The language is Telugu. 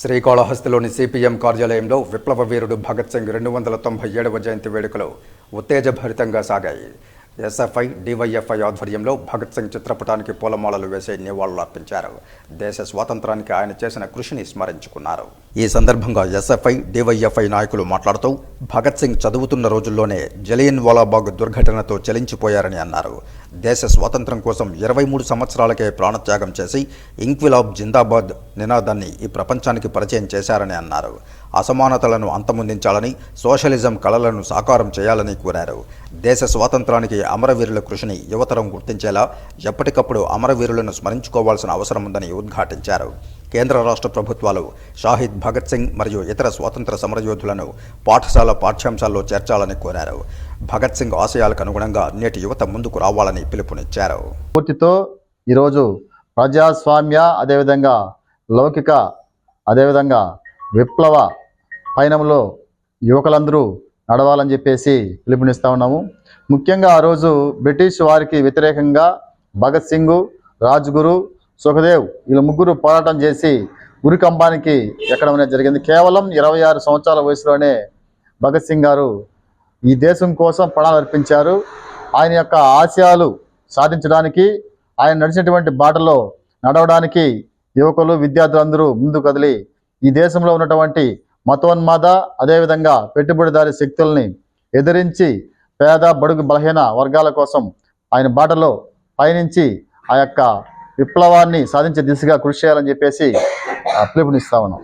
శ్రీకాళహస్తిలోని సిపిఎం కార్యాలయంలో విప్లవ వీరుడు భగత్ సింగ్ రెండు వందల తొంభై ఏడవ జయంతి వేడుకలు ఉత్తేజభరితంగా సాగాయి. ఎస్ఎఫ్ఐ డివైఎఫ్ఐ ఆధ్వర్యంలో భగత్ సింగ్ చిత్రపటానికి పూలమాలలు వేసి నివాళులర్పించారు దేశ స్వాతంత్రానికి ఆయన చేసిన కృషిని స్మరించుకున్నారు. ఈ సందర్భంగా ఎస్ఎఫ్ఐ డివైఎఫ్ఐ నాయకులు మాట్లాడుతూ భగత్ సింగ్ చదువుతున్న రోజుల్లోనే జలియన్ వాలాబాగ్ దుర్ఘటనతో చలించిపోయారని అన్నారు. దేశ స్వాతంత్రం కోసం ఇరవై మూడు సంవత్సరాలకే ప్రాణత్యాగం చేసి ఇంక్విలాబ్ జిందాబాద్ నినాదాన్ని ఈ ప్రపంచానికి పరిచయం చేశారని అన్నారు. అసమానతలను అంతమొందించాలని సోషలిజం కళలను సాకారం చేయాలని కోరారు. దేశ స్వాతంత్రానికి అమరవీరుల కృషిని యువతరం గుర్తించేలా ఎప్పటికప్పుడు అమరవీరులను స్మరించుకోవాల్సిన అవసరం ఉందని ఉద్ఘాటించారు. కేంద్ర రాష్ట్ర ప్రభుత్వాలు షాహిద్ భగత్ సింగ్ మరియు ఇతర స్వాతంత్ర సమరయోధులను పాఠశాల పాఠ్యాంశాల్లో చేర్చాలని కోరారు. భగత్ సింగ్ ఆశయాలకు అనుగుణంగా నేటి యువత ముందుకు రావాలని పిలుపునిచ్చారు. పూర్తితో ఈరోజు ప్రజాస్వామ్య అదేవిధంగా లౌకిక అదేవిధంగా విప్లవ పయనంలో యువకులందరూ నడవాలని చెప్పేసి పిలుపునిస్తూ ఉన్నాము. ముఖ్యంగా ఆ రోజు బ్రిటిష్ వారికి వ్యతిరేకంగా భగత్ సింగ్ రాజ్గురు సుఖదేవ్ వీళ్ళ ముగ్గురు పోరాటం చేసి ఉరికంబానికి ఎక్కడం అనేది జరిగింది. కేవలం ఇరవై ఆరు సంవత్సరాల వయసులోనే భగత్ సింగ్ గారు ఈ దేశం కోసం ప్రాణాలు అర్పించారు. ఆయన యొక్క ఆశయాలు సాధించడానికి ఆయన నడిచినటువంటి బాటలో నడవడానికి యువకులు విద్యార్థులందరూ ముందు కదిలి ఈ దేశంలో ఉన్నటువంటి మతోన్మాద అదేవిధంగా పెట్టుబడిదారి శక్తుల్ని ఎదిరించి పేద బడుగు బలహీన వర్గాల కోసం ఆయన బాటలో పయనించి ఆ యొక్క విప్లవాన్ని సాధించే దిశగా కృషి చేయాలని చెప్పేసి పిలుపునిస్తా ఉన్నాం.